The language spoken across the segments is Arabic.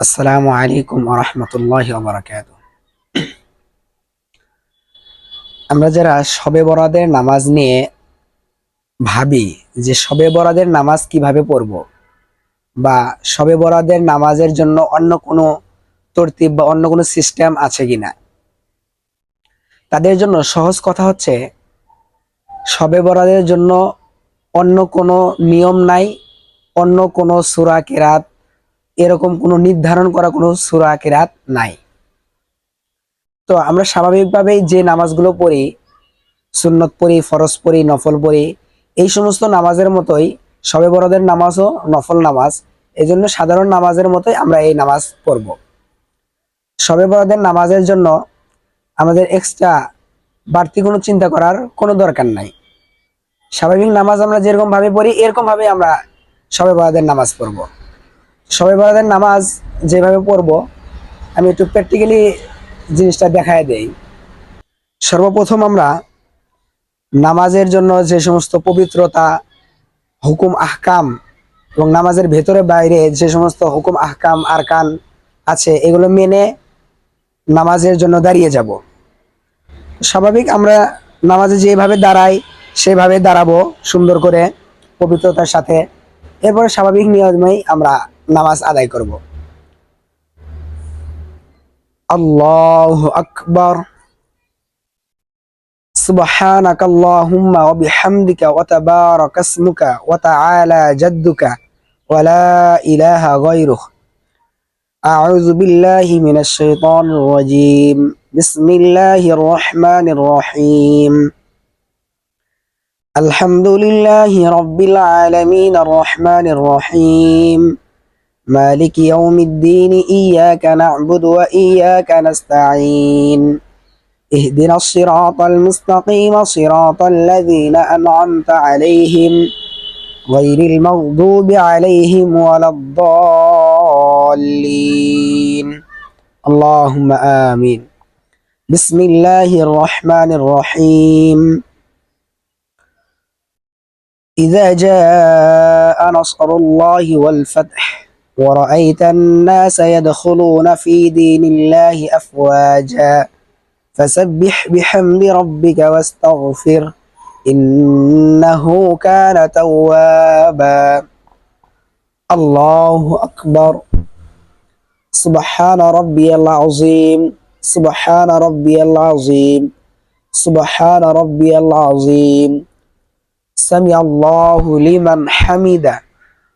আসসালামু আলাইকুম আরহামতুল্লাহ বারাকাত আমরা যারা শবে বরাদের নামাজ নিয়ে ভাবি যে শবে বরাদের নামাজ কীভাবে পড়ব বা শবে বরাদের নামাজের জন্য অন্য কোনো তরতিব বা অন্য কোনো সিস্টেম আছে কিনা, তাদের জন্য সহজ কথা হচ্ছে শবে বরাদের জন্য অন্য কোনো নিয়ম নাই, অন্য কোনো সুরা কেরাত এরকম কোনো নির্ধারণ করা কোনো সুরা কেরাত নাই। তো আমরা স্বাভাবিকভাবেই যে নামাজগুলো পড়ি, সুন্নত পড়ি, ফরজ পড়ি, নফল পড়ি, এই সমস্ত নামাজের মতোই সবে বড়দের নামাজও নফল নামাজ। এই জন্য সাধারণ নামাজের মতোই আমরা এই নামাজ পড়ব। সবে বড়দের নামাজের জন্য আমাদের এক্সট্রা বাড়তি কোনো চিন্তা করার কোনো দরকার নাই। স্বাভাবিক নামাজ আমরা যেরকম ভাবে পড়ি এরকম ভাবে আমরা সবে বড়দের নামাজ পড়ব। সবে বড়দের নামাজ যেভাবে পড়ব, আমি একটু প্র্যাকটিক্যালি জিনিসটা দেখায় দেই। সর্বপ্রথম আমরা নামাজের জন্য যে সমস্ত পবিত্রতা, হুকুম, আহকাম এবং নামাজের ভেতরে বাইরে যে সমস্ত হুকুম, আহকাম, আরকান আছে, এগুলো মেনে নামাজের জন্য দাঁড়িয়ে যাব। স্বাভাবিক আমরা নামাজে যেভাবে দাঁড়াই, সেভাবে দাঁড়াবো সুন্দর করে পবিত্রতার সাথে। এরপরে স্বাভাবিক নিয়মেই আমরা নামাজ আদায় করব আল্লাহ আকবর سبحانك اللهم وبحمدك وتبارك اسمك وتعالى جدك ولا إله غيرك أعوذ بالله من الشيطان الرجيم بسم الله الرحمن الرحيم الحمد لله رب العالمين الرحمن الرحيم مالك يوم الدين إياك نعبد وإياك نستعين. اهدنا الصراط المستقيم صراط الذين أنعمت عليهم غير المغضوب عليهم ولا الضالين. اللهم آمين. بسم الله الرحمن الرحيم. إذا جاء نصر الله والفتح ورأيت الناس يدخلون في دين الله أفواجا. فسبح بحمد ربك واستغفر إنه كان توابا. الله أكبر. سبحان ربي العظيم. سبحان ربي العظيم. سبحان ربي العظيم. سمع الله لمن حمده.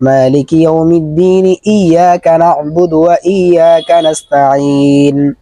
مالك يوم الدين إياك نعبد وإياك نستعين.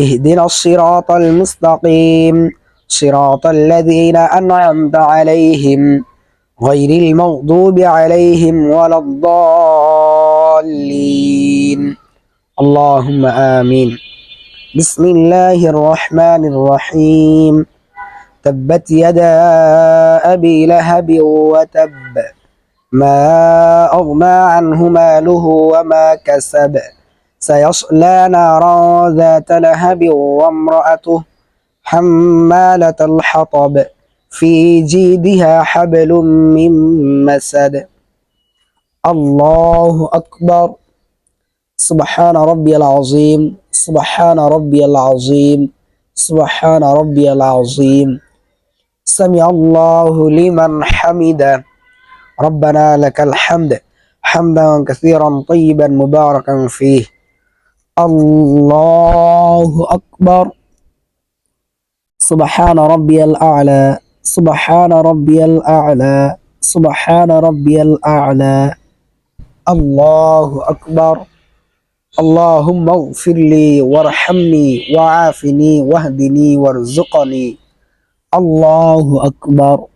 اهدنا الصراط المستقيم صراط الذين أنعمت عليهم غير المغضوب عليهم ولا الضالين. اللهم آمين. بسم الله الرحمن الرحيم. تبت يدا أبي لهب وتب. ما أغنى عنه ماله وما كسب. سيصلى نارا ذات لهب وامرأته حمالة الحطب في جيدها حبل من مسد. الله أكبر. سبحان ربي العظيم. سبحان ربي العظيم. سبحان ربي العظيم. سمع الله لمن حمده. ربنا لك الحمد حمدا كثيرا طيبا مباركا فيه. الله أكبر. سبحان ربي الأعلى. سبحان ربي الأعلى. سبحان ربي الأعلى. الله أكبر. اللهم اغفر لي وارحمني وعافني واهدني وارزقني. الله أكبر.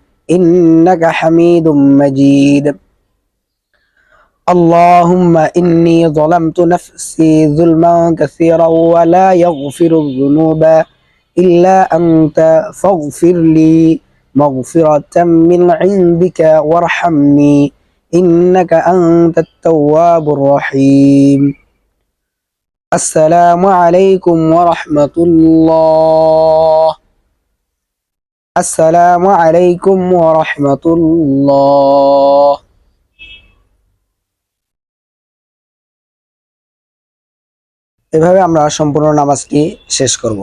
إنك حميد مجيد. اللهم إني ظلمت نفسي ظلما كثيرا ولا يغفر الذنوب إلا أنت. فاغفر لي مغفرة من عندك وارحمني. إنك أنت التواب الرحيم. السلام عليكم ورحمة الله. আসসালামু আলাইকুম ওরহমতুল্লাহ এভাবে আমরা সম্পূর্ণ নামাজটি শেষ করব?